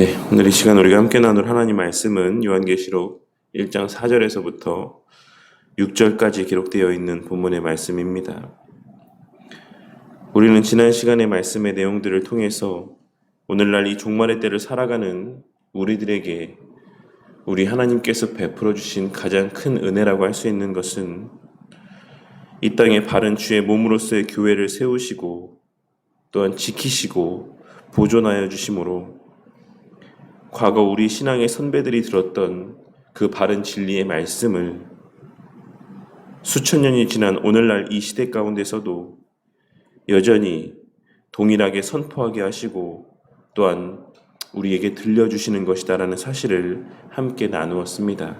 네, 오늘 이 시간 우리가 함께 나눌 하나님 말씀은 요한계시록 1장 4절에서부터 6절까지 기록되어 있는 본문의 말씀입니다. 우리는 지난 시간의 말씀의 내용들을 통해서 오늘날 이 종말의 때를 살아가는 우리들에게 우리 하나님께서 베풀어 주신 가장 큰 은혜라고 할 수 있는 것은 이 땅에 바른 주의 몸으로서의 교회를 세우시고 또한 지키시고 보존하여 주심으로 과거 우리 신앙의 선배들이 들었던 그 바른 진리의 말씀을 수천 년이 지난 오늘날 이 시대 가운데서도 여전히 동일하게 선포하게 하시고 또한 우리에게 들려주시는 것이다라는 사실을 함께 나누었습니다.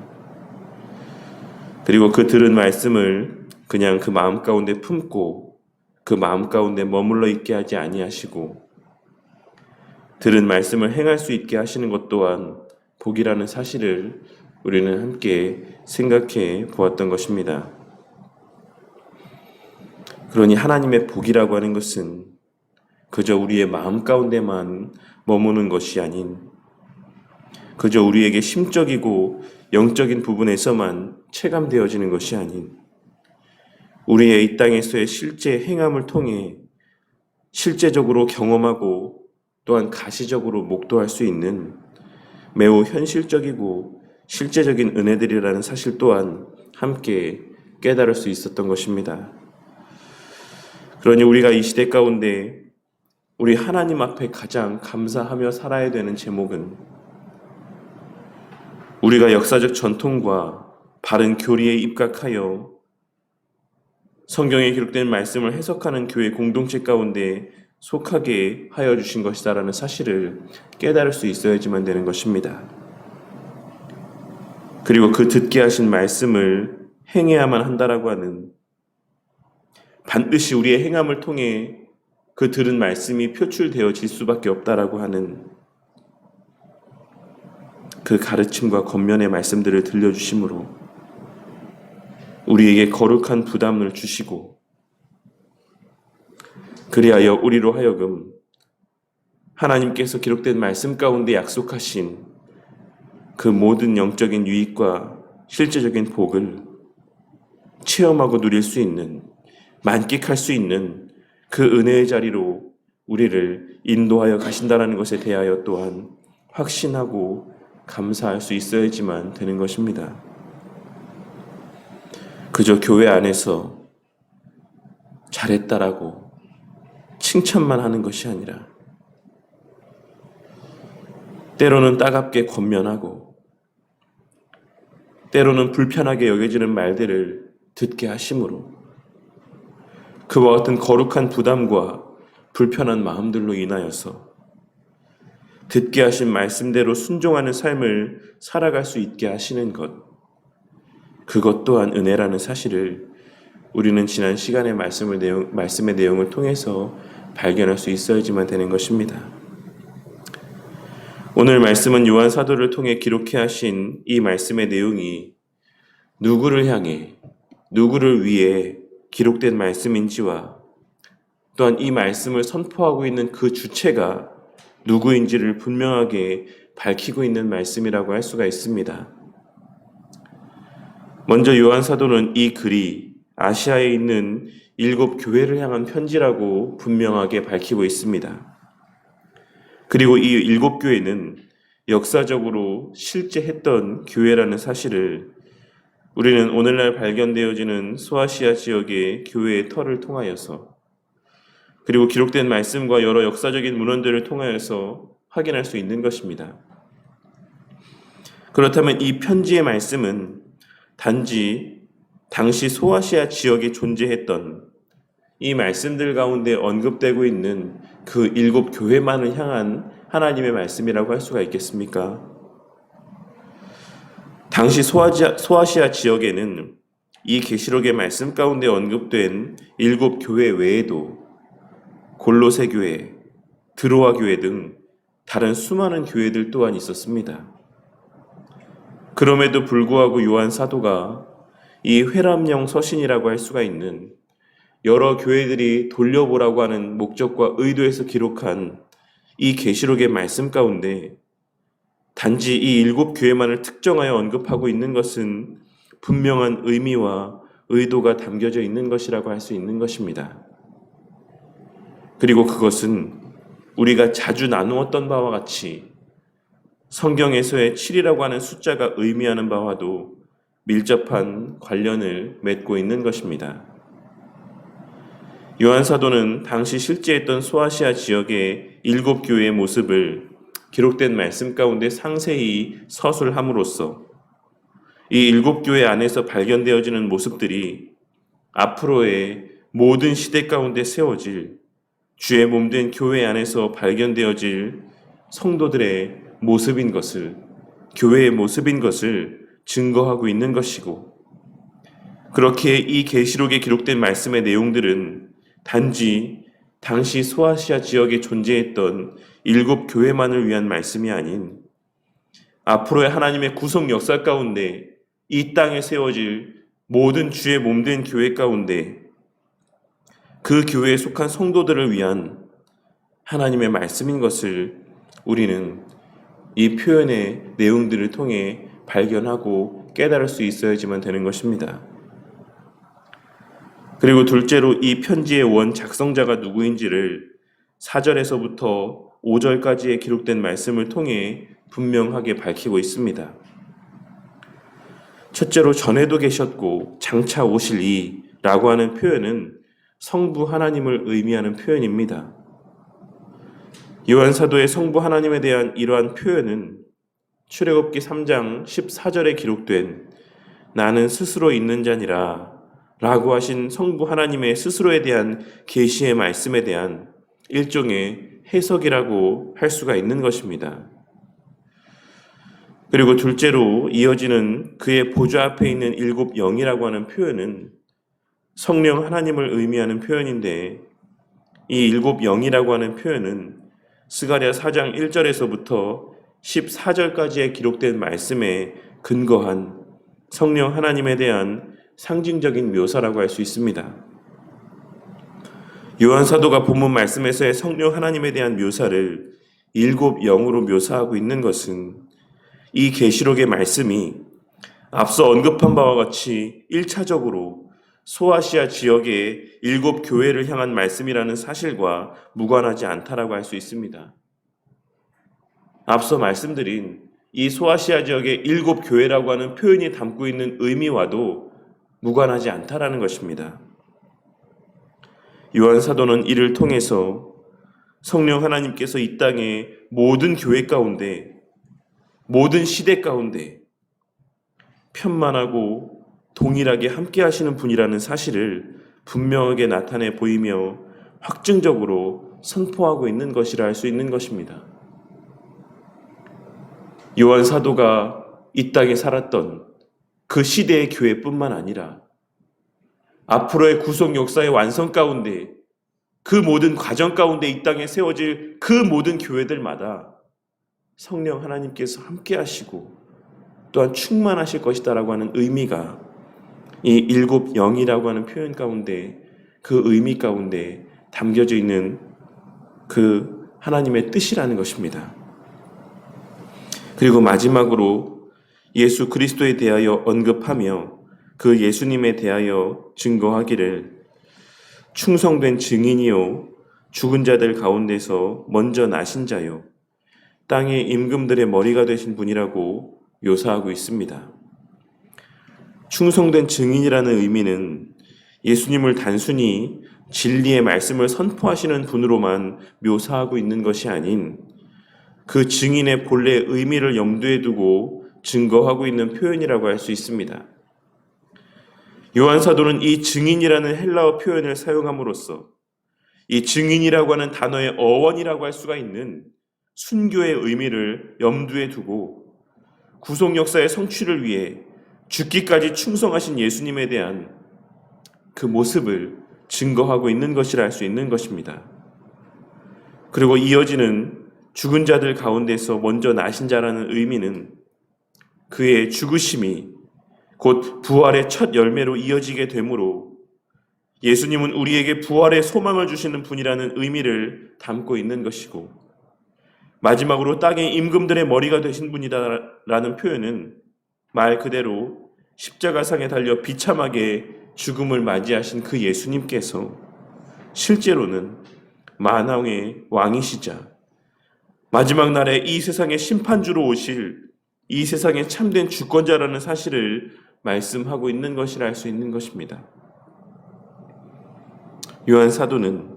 그리고 그 들은 말씀을 그냥 그 마음 가운데 품고 그 마음 가운데 머물러 있게 하지 아니하시고 들은 말씀을 행할 수 있게 하시는 것 또한 복이라는 사실을 우리는 함께 생각해 보았던 것입니다. 그러니 하나님의 복이라고 하는 것은 그저 우리의 마음 가운데만 머무는 것이 아닌 그저 우리에게 심적이고 영적인 부분에서만 체감되어지는 것이 아닌 우리의 이 땅에서의 실제 행함을 통해 실제적으로 경험하고 또한 가시적으로 목도할 수 있는 매우 현실적이고 실제적인 은혜들이라는 사실 또한 함께 깨달을 수 있었던 것입니다. 그러니 우리가 이 시대 가운데 우리 하나님 앞에 가장 감사하며 살아야 되는 제목은 우리가 역사적 전통과 바른 교리에 입각하여 성경에 기록된 말씀을 해석하는 교회 공동체 가운데 속하게 하여 주신 것이다라는 사실을 깨달을 수 있어야지만 되는 것입니다. 그리고 그 듣게 하신 말씀을 행해야만 한다라고 하는 반드시 우리의 행함을 통해 그 들은 말씀이 표출되어질 수밖에 없다라고 하는 그 가르침과 겉면의 말씀들을 들려주심으로 우리에게 거룩한 부담을 주시고 그리하여 우리로 하여금 하나님께서 기록된 말씀 가운데 약속하신 그 모든 영적인 유익과 실제적인 복을 체험하고 누릴 수 있는 만끽할 수 있는 그 은혜의 자리로 우리를 인도하여 가신다라는 것에 대하여 또한 확신하고 감사할 수 있어야지만 되는 것입니다. 그저 교회 안에서 잘했다라고 칭찬만 하는 것이 아니라 때로는 따갑게 권면하고 때로는 불편하게 여겨지는 말들을 듣게 하심으로 그와 같은 거룩한 부담과 불편한 마음들로 인하여서 듣게 하신 말씀대로 순종하는 삶을 살아갈 수 있게 하시는 것, 그것 또한 은혜라는 사실을 우리는 지난 시간의 말씀을 내용, 말씀의 내용을 통해서 발견할 수 있어야지만 되는 것입니다. 오늘 말씀은 요한 사도를 통해 기록해 하신 이 말씀의 내용이 누구를 향해, 누구를 위해 기록된 말씀인지와 또한 이 말씀을 선포하고 있는 그 주체가 누구인지를 분명하게 밝히고 있는 말씀이라고 할 수가 있습니다. 먼저 요한 사도는 이 글이 아시아에 있는 일곱 교회를 향한 편지라고 분명하게 밝히고 있습니다. 그리고 이 일곱 교회는 역사적으로 실제 했던 교회라는 사실을 우리는 오늘날 발견되어지는 소아시아 지역의 교회의 터를 통하여서 그리고 기록된 말씀과 여러 역사적인 문헌들을 통하여서 확인할 수 있는 것입니다. 그렇다면 이 편지의 말씀은 단지 당시 소아시아 지역에 존재했던 이 말씀들 가운데 언급되고 있는 그 일곱 교회만을 향한 하나님의 말씀이라고 할 수가 있겠습니까? 당시 소아시아, 소아시아 지역에는 이 계시록의 말씀 가운데 언급된 일곱 교회 외에도 골로새 교회, 드로아 교회 등 다른 수많은 교회들 또한 있었습니다. 그럼에도 불구하고 요한 사도가 이 회람령 서신이라고 할 수가 있는 여러 교회들이 돌려보라고 하는 목적과 의도에서 기록한 이 계시록의 말씀 가운데 단지 이 일곱 교회만을 특정하여 언급하고 있는 것은 분명한 의미와 의도가 담겨져 있는 것이라고 할 수 있는 것입니다. 그리고 그것은 우리가 자주 나누었던 바와 같이 성경에서의 7이라고 하는 숫자가 의미하는 바와도 밀접한 관련을 맺고 있는 것입니다. 요한 사도는 당시 실제했던 소아시아 지역의 일곱 교회의 모습을 기록된 말씀 가운데 상세히 서술함으로써 이 일곱 교회 안에서 발견되어지는 모습들이 앞으로의 모든 시대 가운데 세워질 주의 몸된 교회 안에서 발견되어질 성도들의 모습인 것을 교회의 모습인 것을 증거하고 있는 것이고 그렇게 이 계시록에 기록된 말씀의 내용들은 단지 당시 소아시아 지역에 존재했던 일곱 교회만을 위한 말씀이 아닌 앞으로의 하나님의 구속 역사 가운데 이 땅에 세워질 모든 주의 몸된 교회 가운데 그 교회에 속한 성도들을 위한 하나님의 말씀인 것을 우리는 이 표현의 내용들을 통해 발견하고 깨달을 수 있어야지만 되는 것입니다. 그리고 둘째로 이 편지의 원 작성자가 누구인지를 4절에서부터 5절까지의 기록된 말씀을 통해 분명하게 밝히고 있습니다. 첫째로 전에도 계셨고 장차 오실 이라고 하는 표현은 성부 하나님을 의미하는 표현입니다. 요한 사도의 성부 하나님에 대한 이러한 표현은 출애굽기 3장 14절에 기록된 나는 스스로 있는 자니라 라고 하신 성부 하나님의 스스로에 대한 계시의 말씀에 대한 일종의 해석이라고 할 수가 있는 것입니다. 그리고 둘째로 이어지는 그의 보좌 앞에 있는 일곱 영이라고 하는 표현은 성령 하나님을 의미하는 표현인데 이 일곱 영이라고 하는 표현은 스가랴 4장 1절에서부터 14절까지의 기록된 말씀에 근거한 성령 하나님에 대한 상징적인 묘사라고 할 수 있습니다. 요한 사도가 본문 말씀에서의 성령 하나님에 대한 묘사를 일곱 영으로 묘사하고 있는 것은 이 계시록의 말씀이 앞서 언급한 바와 같이 1차적으로 소아시아 지역의 일곱 교회를 향한 말씀이라는 사실과 무관하지 않다라고 할 수 있습니다. 앞서 말씀드린 이 소아시아 지역의 일곱 교회라고 하는 표현이 담고 있는 의미와도 무관하지 않다라는 것입니다. 요한 사도는 이를 통해서 성령 하나님께서 이 땅의 모든 교회 가운데 모든 시대 가운데 편만하고 동일하게 함께 하시는 분이라는 사실을 분명하게 나타내 보이며 확증적으로 선포하고 있는 것이라 할 수 있는 것입니다. 요한 사도가 이 땅에 살았던 그 시대의 교회뿐만 아니라 앞으로의 구속 역사의 완성 가운데 그 모든 과정 가운데 이 땅에 세워질 그 모든 교회들마다 성령 하나님께서 함께 하시고 또한 충만하실 것이다라고 하는 의미가 이 일곱 영이라고 하는 표현 가운데 그 의미 가운데 담겨져 있는 그 하나님의 뜻이라는 것입니다. 그리고 마지막으로 예수 그리스도에 대하여 언급하며 그 예수님에 대하여 증거하기를 충성된 증인이요 죽은 자들 가운데서 먼저 나신 자요 땅의 임금들의 머리가 되신 분이라고 묘사하고 있습니다. 충성된 증인이라는 의미는 예수님을 단순히 진리의 말씀을 선포하시는 분으로만 묘사하고 있는 것이 아닌 그 증인의 본래 의미를 염두에 두고 증거하고 있는 표현이라고 할 수 있습니다. 요한 사도는 이 증인이라는 헬라어 표현을 사용함으로써 이 증인이라고 하는 단어의 어원이라고 할 수가 있는 순교의 의미를 염두에 두고 구속 역사의 성취를 위해 죽기까지 충성하신 예수님에 대한 그 모습을 증거하고 있는 것이라 할 수 있는 것입니다. 그리고 이어지는 죽은 자들 가운데서 먼저 나신 자라는 의미는 그의 죽으심이 곧 부활의 첫 열매로 이어지게 되므로 예수님은 우리에게 부활의 소망을 주시는 분이라는 의미를 담고 있는 것이고 마지막으로 땅의 임금들의 머리가 되신 분이다라는 표현은 말 그대로 십자가상에 달려 비참하게 죽음을 맞이하신 그 예수님께서 실제로는 만왕의 왕이시자 마지막 날에 이 세상의 심판주로 오실 이 세상의 참된 주권자라는 사실을 말씀하고 있는 것이라 할 수 있는 것입니다. 요한 사도는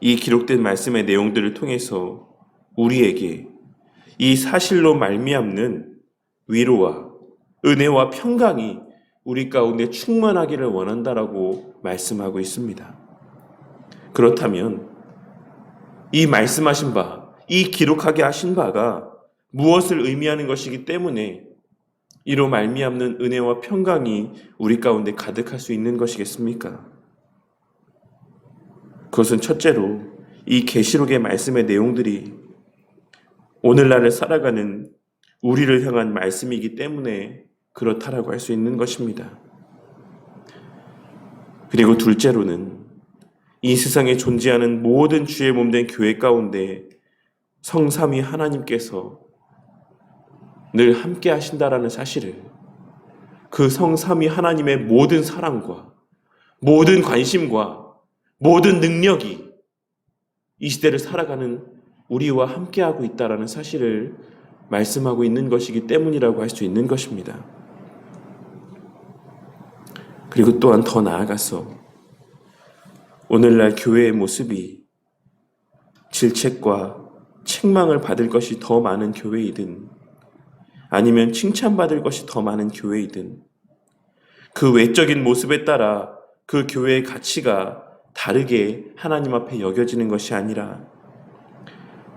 이 기록된 말씀의 내용들을 통해서 우리에게 이 사실로 말미암는 위로와 은혜와 평강이 우리 가운데 충만하기를 원한다라고 말씀하고 있습니다. 그렇다면 이 말씀하신 바, 이 기록하게 하신 바가 무엇을 의미하는 것이기 때문에 이로 말미암는 은혜와 평강이 우리 가운데 가득할 수 있는 것이겠습니까? 그것은 첫째로 이 계시록의 말씀의 내용들이 오늘날을 살아가는 우리를 향한 말씀이기 때문에 그렇다라고 할 수 있는 것입니다. 그리고 둘째로는 이 세상에 존재하는 모든 주의 몸된 교회 가운데 성삼위 하나님께서 늘 함께 하신다라는 사실을 그 성삼위 하나님의 모든 사랑과 모든 관심과 모든 능력이 이 시대를 살아가는 우리와 함께하고 있다라는 사실을 말씀하고 있는 것이기 때문이라고 할 수 있는 것입니다. 그리고 또한 더 나아가서 오늘날 교회의 모습이 질책과 책망을 받을 것이 더 많은 교회이든 아니면 칭찬받을 것이 더 많은 교회이든 그 외적인 모습에 따라 그 교회의 가치가 다르게 하나님 앞에 여겨지는 것이 아니라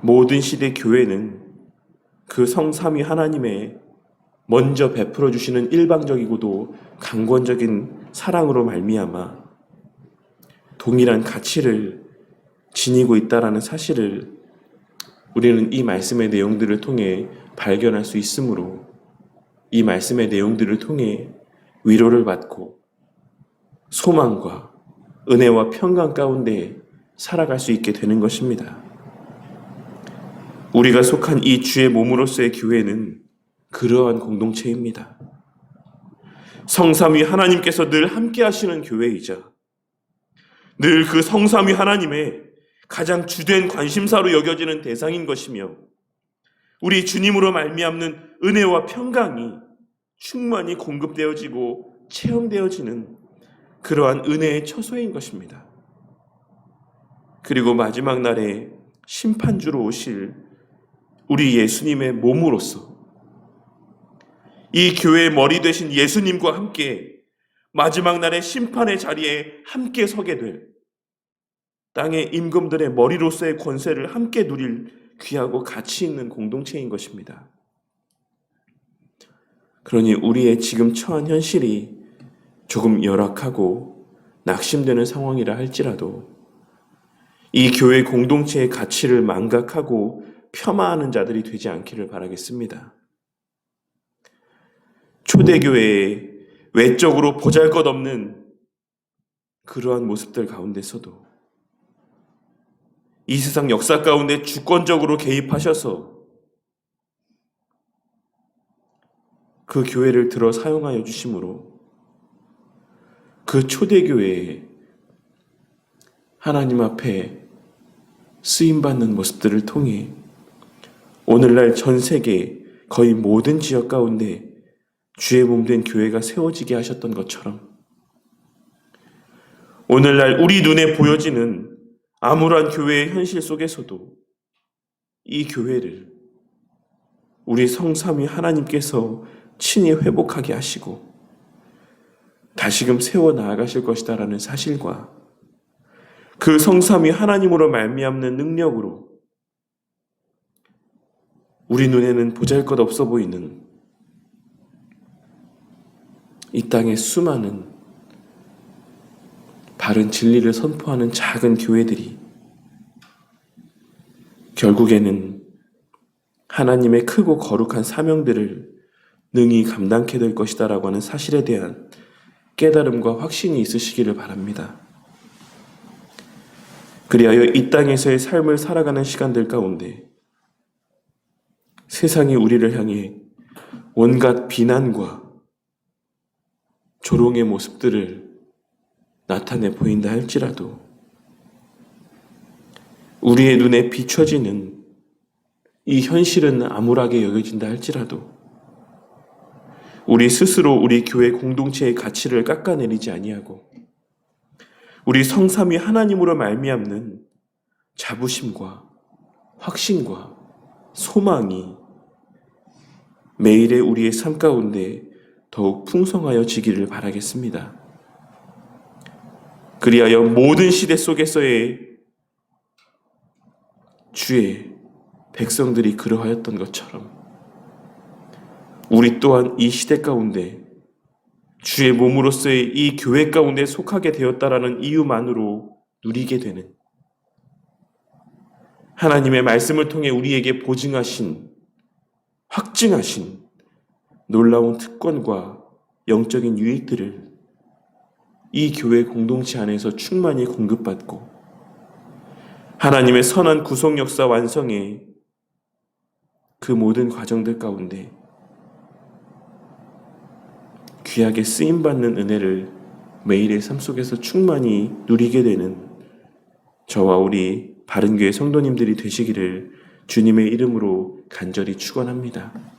모든 시대 교회는 그 성삼위 하나님의 먼저 베풀어 주시는 일방적이고도 강권적인 사랑으로 말미암아 동일한 가치를 지니고 있다라는 사실을 우리는 이 말씀의 내용들을 통해 발견할 수 있으므로 이 말씀의 내용들을 통해 위로를 받고 소망과 은혜와 평강 가운데 살아갈 수 있게 되는 것입니다. 우리가 속한 이 주의 몸으로서의 교회는 그러한 공동체입니다. 성삼위 하나님께서 늘 함께 하시는 교회이자 늘 그 성삼위 하나님의 가장 주된 관심사로 여겨지는 대상인 것이며 우리 주님으로 말미암는 은혜와 평강이 충만히 공급되어지고 체험되어지는 그러한 은혜의 처소인 것입니다. 그리고 마지막 날에 심판주로 오실 우리 예수님의 몸으로서 이 교회의 머리 되신 예수님과 함께 마지막 날의 심판의 자리에 함께 서게 될 땅의 임금들의 머리로서의 권세를 함께 누릴 귀하고 가치 있는 공동체인 것입니다. 그러니 우리의 지금 처한 현실이 조금 열악하고 낙심되는 상황이라 할지라도 이 교회 공동체의 가치를 망각하고 폄하하는 자들이 되지 않기를 바라겠습니다. 초대교회의 외적으로 보잘 것 없는 그러한 모습들 가운데서도 이 세상 역사 가운데 주권적으로 개입하셔서 그 교회를 들어 사용하여 주심으로 그 초대교회에 하나님 앞에 쓰임받는 모습들을 통해 오늘날 전 세계 거의 모든 지역 가운데 주의 몸된 교회가 세워지게 하셨던 것처럼 오늘날 우리 눈에 보여지는 암울한 교회의 현실 속에서도 이 교회를 우리 성삼위 하나님께서 친히 회복하게 하시고 다시금 세워 나아가실 것이다라는 사실과 그 성삼위 하나님으로 말미암는 능력으로 우리 눈에는 보잘것없어 보이는 이 땅의 수많은 바른 진리를 선포하는 작은 교회들이 결국에는 하나님의 크고 거룩한 사명들을 능히 감당케 될 것이다라고 하는 사실에 대한 깨달음과 확신이 있으시기를 바랍니다. 그리하여 이 땅에서의 삶을 살아가는 시간들 가운데 세상이 우리를 향해 온갖 비난과 조롱의 모습들을 나타내 보인다 할지라도 우리의 눈에 비춰지는 이 현실은 암울하게 여겨진다 할지라도 우리 스스로 우리 교회 공동체의 가치를 깎아내리지 아니하고 우리 성삼위 하나님으로 말미암는 자부심과 확신과 소망이 매일의 우리의 삶 가운데 더욱 풍성하여 지기를 바라겠습니다. 그리하여 모든 시대 속에서의 주의 백성들이 그러하였던 것처럼 우리 또한 이 시대 가운데 주의 몸으로서의 이 교회 가운데 속하게 되었다라는 이유만으로 누리게 되는 하나님의 말씀을 통해 우리에게 보증하신 확증하신 놀라운 특권과 영적인 유익들을 이 교회 공동체 안에서 충만히 공급받고 하나님의 선한 구속 역사 완성에 그 모든 과정들 가운데 귀하게 쓰임 받는 은혜를 매일의 삶 속에서 충만히 누리게 되는 저와 우리 바른 교회 성도님들이 되시기를 주님의 이름으로 간절히 축원합니다.